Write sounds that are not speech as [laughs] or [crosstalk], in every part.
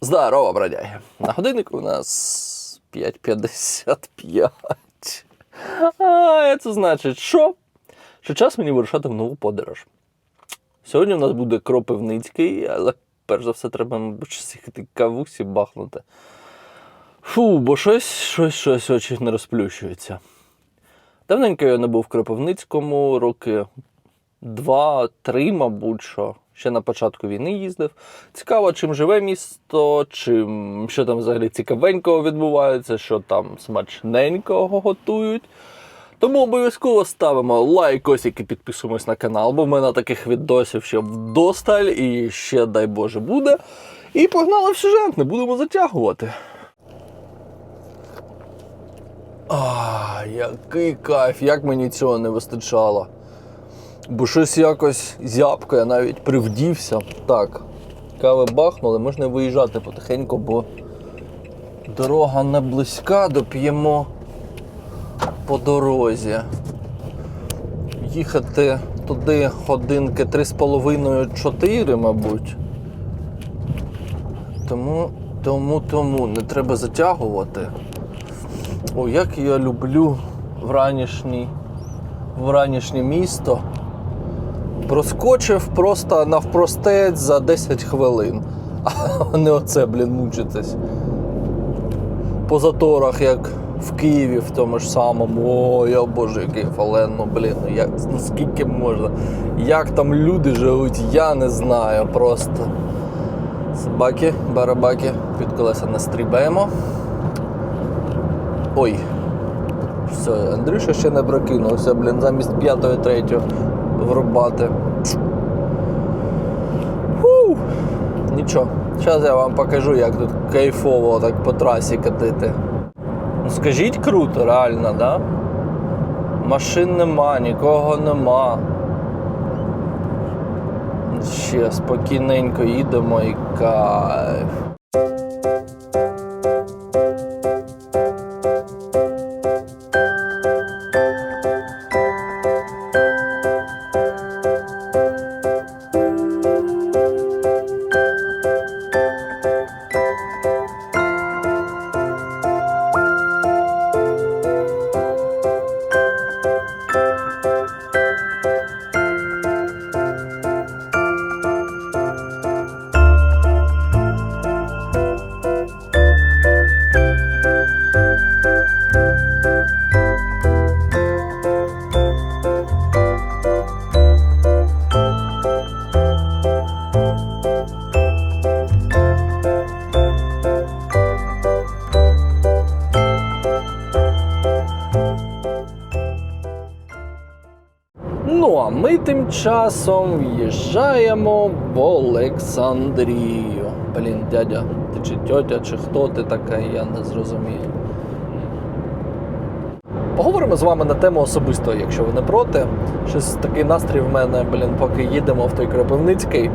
Здорово, бродяги. На годиннику у нас 5.55. А це значить, що? Що час мені вирушати в нову подорож. Сьогодні у нас буде Кропивницький, але перш за все треба, мабуть, щось їхати кавусі бахнути. Фу, бо щось, щось, щось очі не розплющується. Давненько я не був в Кропивницькому, роки два-три, мабуть, що. Ще на початку війни їздив. Цікаво, чим живе місто, чим що там взагалі цікавенького відбувається, що там смачненького готують. Тому обов'язково ставимо лайкосик і підписуємось на канал, бо в мене таких відосів ще вдосталь і ще, дай Боже, буде. І погнали в сюжет, не будемо затягувати. А, який кайф, як мені цього не вистачало. Бо щось якось зябко, я навіть привдівся. Так, кави бахнули, можна виїжджати потихеньку, бо дорога не близька, доп'ємо по дорозі. Їхати туди годинки 3,5-4, мабуть. Тому, тому, тому не треба затягувати. О, як я люблю вранішній, вранішнє місто. Проскочив просто навпростець за 10 хвилин. [laughs] А не оце, блін, мучитись. По заторах, як в Києві, в тому ж самому. О, я боже, який фаленно, блін. ну Як, ну скільки можна? Як там люди живуть, я не знаю просто. Собаки, барабаки, під колеса не стрібаємо. Ой. Все, Андрюша ще не прокинувся, блін, замість п'ятої, третього врубати. Фу. Нічого, зараз я вам покажу, як тут кайфово так по трасі катити. Ну скажіть круто, реально, да? Машин нема, нікого нема. Ще спокійненько їдемо і кайф. Часом в'їжджаємо в Олександрію. Блін, дядя, ти чи тьотя, чи хто ти така, я не зрозумію. Поговоримо з вами на тему особисто, якщо ви не проти. Щось такий настрій в мене, блін, поки їдемо в той Кропивницький. Е,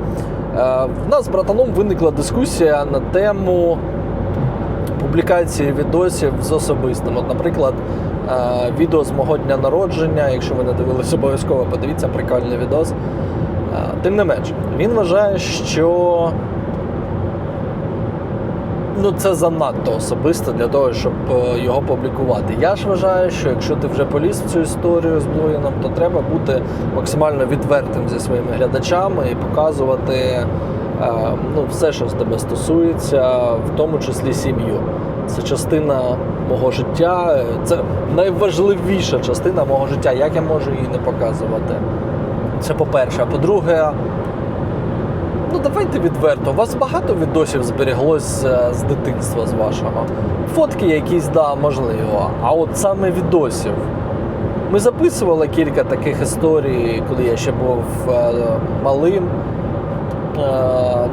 в нас з братаном виникла дискусія на тему публікації відосів з особистим. От, наприклад, е, відео з мого дня народження, якщо ви не дивились, обов'язково подивіться прикольний відос. Е, Тим не менш, він вважає, що ну, це занадто особисто для того, щоб е, його публікувати. Я ж вважаю, що якщо ти вже поліз в цю історію з блогінгом, то треба бути максимально відвертим зі своїми глядачами і показувати е, ну, все, що з тебе стосується, в тому числі сім'ю. Це частина мого життя, це найважливіша частина мого життя. Як я можу її не показувати? Це по-перше. А по-друге, Давайте відверто. У вас багато відосів зберіглось е, з дитинства з вашого. Фотки якісь, да, можливо. А от саме відосів. Ми записували кілька таких історій, коли я ще був е, малим. е,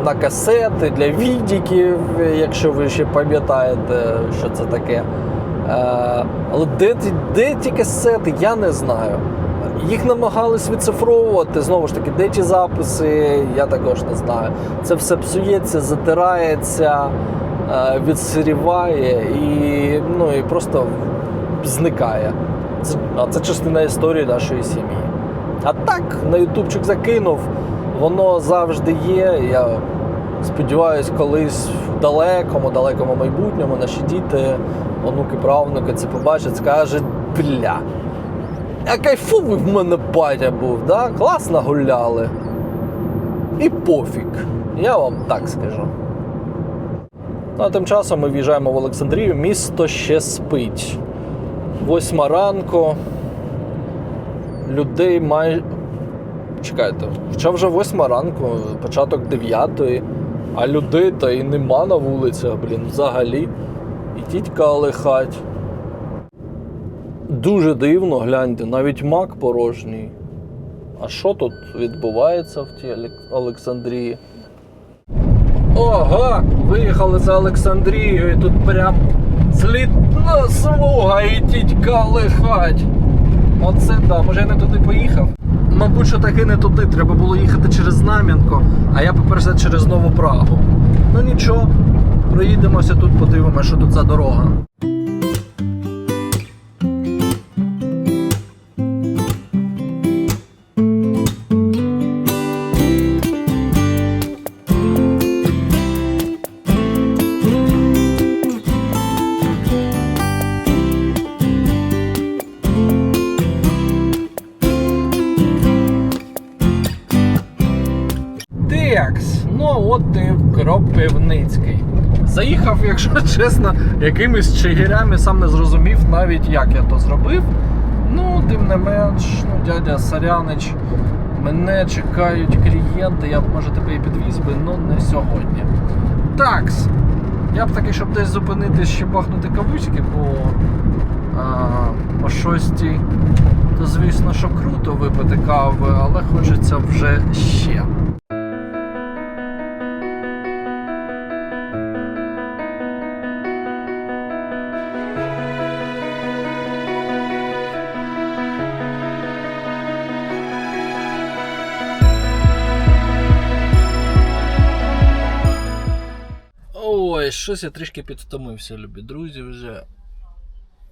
На касети для відіків, якщо ви ще пам'ятаєте, що це таке. Але де, де ті касети, я не знаю. Їх намагались відцифровувати. Знову ж таки, де ті записи, я також не знаю. Це все псується, затирається, е, відсиріває і, ну, і просто зникає. це, а це частина історії нашої сім'ї. А так, на ютубчик закинув, воно завжди є. Я сподіваюсь, колись в далекому, далекому майбутньому наші діти, онуки, правнуки це побачать, скажуть, бля. А кайфовий в мене батя був, да? класно гуляли. І пофіг. Я вам так скажу. Ну, а тим часом ми в'їжджаємо в Олександрію. Місто ще спить. Восьма ранку. Людей майже. Чекайте, хоча вже восьма ранку, початок дев'ятої, а людей то і нема на вулицях, блін, взагалі. І тітька лихать. Дуже дивно, гляньте, навіть мак порожній. А що тут відбувається в тій Олександрії? Ого! Виїхали за Олександрію і тут прям злітна смуга і тітька лихать. Оце да, може я не туди поїхав? Мабуть, що таки не туди. Треба було їхати через Знам'янко, а я поперся через Нову Прагу. Ну нічого, проїдемося тут, подивимося, що тут за дорога. Текс, ну от і в Кропивницький. Заїхав, якщо [laughs] чесно, якимись чигирями, сам не зрозумів навіть, як я то зробив. Ну, тим не менш, ну, дядя Сарянич, мене чекають клієнти, я б може тебе і підвіз би, ну не сьогодні. Такс. Я б таки, щоб десь зупинитись, ще бахнути кавуськи, бо о шостій, то звісно, що круто випити кави, але хочеться вже ще. Щось я трішки підвтомився, любі друзі, вже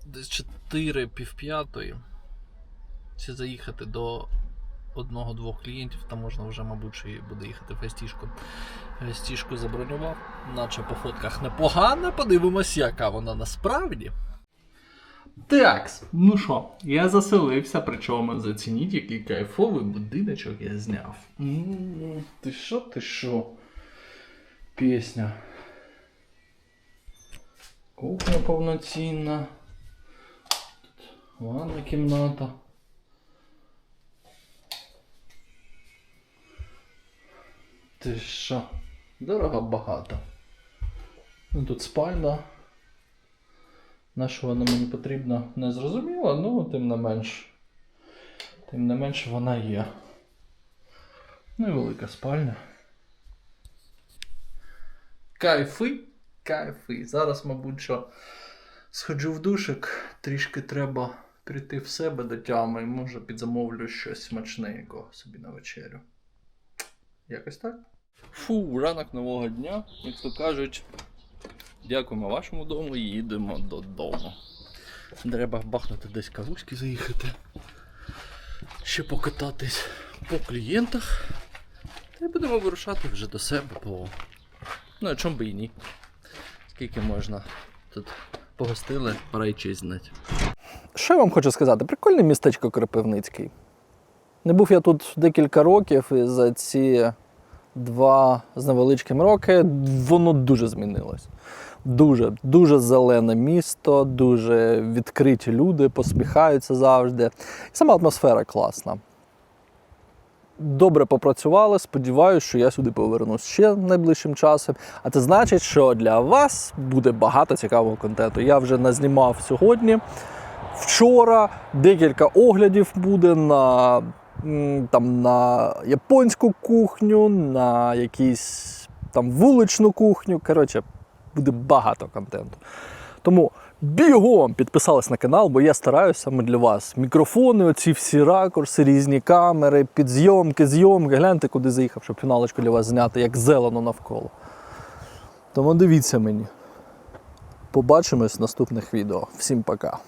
десь 4 півп'ятої. Чи заїхати до одного-двох клієнтів, там можна вже, мабуть, і буде їхати фестішку. Фестішку забронював, наче по фотках непогано, подивимось, яка вона насправді. Такс, ну що, я заселився, причому зацініть, який кайфовий будиночок я зняв. М, Ти що, ти що? Пісня. Кухня повноцінна. Тут ванна кімната. Ти що? Дорого багато. Ну тут спальня. На що вона мені потрібна, не зрозуміло, ну тим не менш. Тим не менш вона є. Ну і велика спальня. Кайфи, кайфи. Зараз, мабуть, що сходжу в душик, трішки треба прийти в себе до тями і може підзамовлю щось смачненького собі на вечерю. Якось так. Фу, ранок нового дня, як то кажуть. Дякуємо вашому дому і їдемо додому. Треба бахнути десь кавуськи заїхати. Ще покататись по клієнтах. Та й будемо вирушати вже до себе, бо. Ну, а чому би і ні. Скільки можна тут погостили, пора й честь знати. Що я вам хочу сказати? Прикольне містечко Кропивницький. Не був я тут декілька років, і за ці два з невеличким роки воно дуже змінилось. Дуже, дуже зелене місто, дуже відкриті люди, посміхаються завжди. І сама атмосфера класна. Добре попрацювали, сподіваюся, що я сюди повернусь ще найближчим часом. А це значить, що для вас буде багато цікавого контенту. Я вже назнімав сьогодні. Вчора декілька оглядів буде на, там, на японську кухню, на якісь там вуличну кухню. Коротше, буде багато контенту. Тому бігом підписались на канал, бо я стараюся саме для вас. Мікрофони, оці всі ракурси, різні камери, підзйомки, зйомки. Гляньте, куди заїхав, щоб фіналочку для вас зняти, як зелено навколо. Тому дивіться мені. Побачимось в наступних відео. Всім пока.